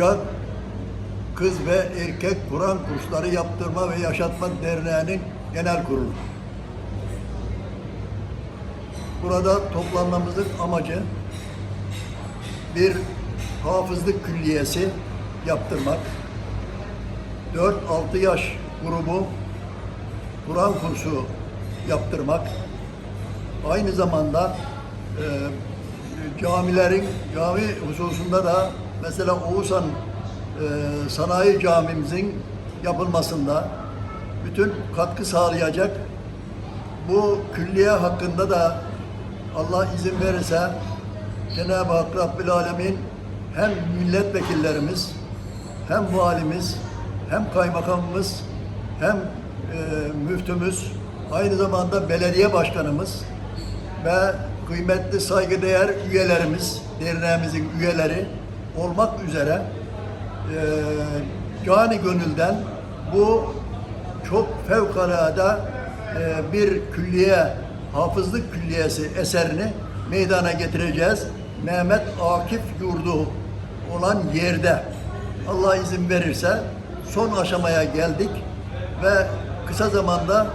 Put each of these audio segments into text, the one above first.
Bucak Kız ve Erkek Kur'an Kursları Yaptırma ve Yaşatma Derneği'nin genel kurulu. Burada toplanmamızın amacı bir hafızlık külliyesi yaptırmak. 4-6 yaş grubu Kur'an kursu yaptırmak. Aynı zamanda e, camilerin cami hususunda da mesela Oğuzhan e, Sanayi Camimizin yapılmasında bütün katkı sağlayacak. Bu külliye hakkında da Allah izin verirse Cenab-ı Hak Rabbil Alemin hem milletvekillerimiz hem valimiz hem kaymakamımız hem e, müftümüz aynı zamanda belediye başkanımız ve kıymetli saygıdeğer üyelerimiz, derneğimizin üyeleri olmak üzere e, cani gönülden bu çok fevkalade e, bir külliye, hafızlık külliyesi eserini meydana getireceğiz. Mehmet Akif yurdu olan yerde Allah izin verirse son aşamaya geldik ve kısa zamanda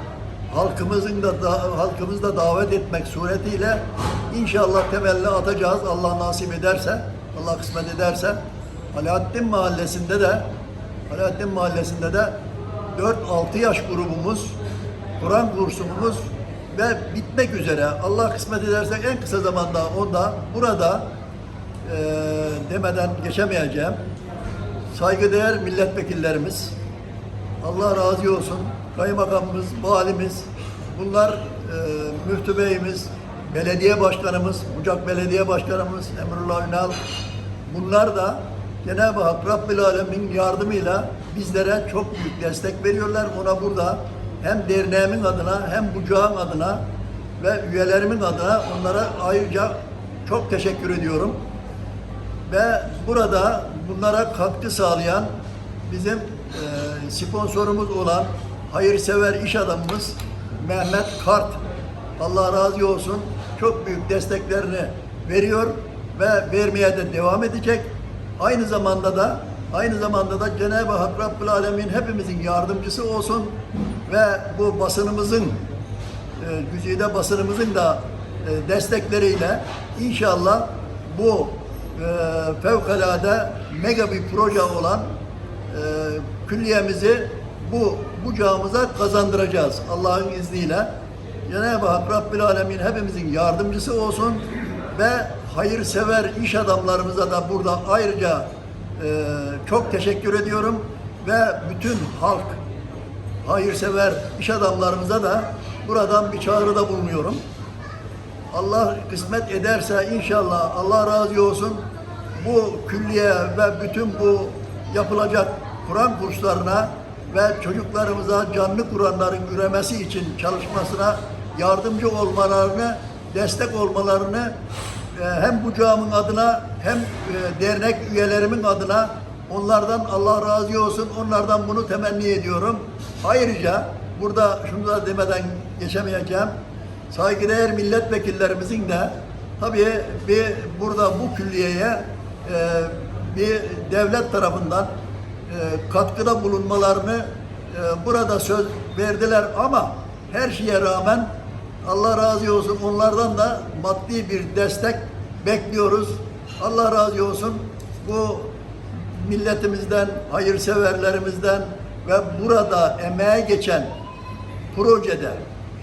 halkımızın da, da halkımızı da davet etmek suretiyle inşallah temelli atacağız Allah nasip ederse, Allah kısmet ederse. Alaaddin Mahallesi'nde de Alaaddin Mahallesi'nde de 4-6 yaş grubumuz Kur'an kursumuz ve bitmek üzere. Allah kısmet ederse en kısa zamanda onda burada eee, demeden geçemeyeceğim. Saygıdeğer milletvekillerimiz, Allah razı olsun. Kaymakamımız, valimiz, bunlar e, müftü beyimiz, belediye başkanımız, Bucak Belediye Başkanımız Emrullah Ünal. Bunlar da Cenab-ı Hak Rabbil Alemin yardımıyla bizlere çok büyük destek veriyorlar. Ona burada hem derneğimin adına hem Bucak'ın adına ve üyelerimin adına onlara ayrıca çok teşekkür ediyorum. Ve burada bunlara katkı sağlayan bizim e, sponsorumuz olan hayırsever iş adamımız Mehmet Kart. Allah razı olsun. Çok büyük desteklerini veriyor ve vermeye de devam edecek. Aynı zamanda da aynı zamanda da Cenab-ı Hak Rabbül Alemin hepimizin yardımcısı olsun ve bu basınımızın e, güzide basınımızın da e, destekleriyle inşallah bu e, fevkalade mega bir proje olan e, külliyemizi bu bucağımıza kazandıracağız Allah'ın izniyle. Cenab-ı Hak Rabbil Alemin hepimizin yardımcısı olsun ve hayırsever iş adamlarımıza da burada ayrıca e, çok teşekkür ediyorum ve bütün halk hayırsever iş adamlarımıza da buradan bir çağrıda bulunuyorum. Allah kısmet ederse inşallah Allah razı olsun bu külliye ve bütün bu yapılacak Kur'an kurslarına ve çocuklarımıza canlı Kur'anların üremesi için çalışmasına yardımcı olmalarını, destek olmalarını hem bu camın adına hem e, dernek üyelerimin adına onlardan Allah razı olsun. Onlardan bunu temenni ediyorum. Ayrıca burada şunu da demeden geçemeyeceğim. Saygıdeğer milletvekillerimizin de tabii bir burada bu külliyeye e, bir devlet tarafından e, katkıda bulunmalarını burada söz verdiler ama her şeye rağmen Allah razı olsun onlardan da maddi bir destek bekliyoruz. Allah razı olsun bu milletimizden, hayırseverlerimizden ve burada emeğe geçen projede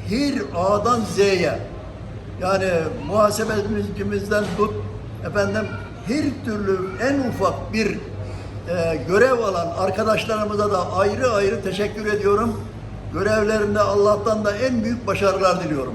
her A'dan Z'ye yani muhasebecimizden tut efendim her türlü en ufak bir e, görev alan arkadaşlarımıza da ayrı ayrı teşekkür ediyorum. Görevlerinde Allah'tan da en büyük başarılar diliyorum.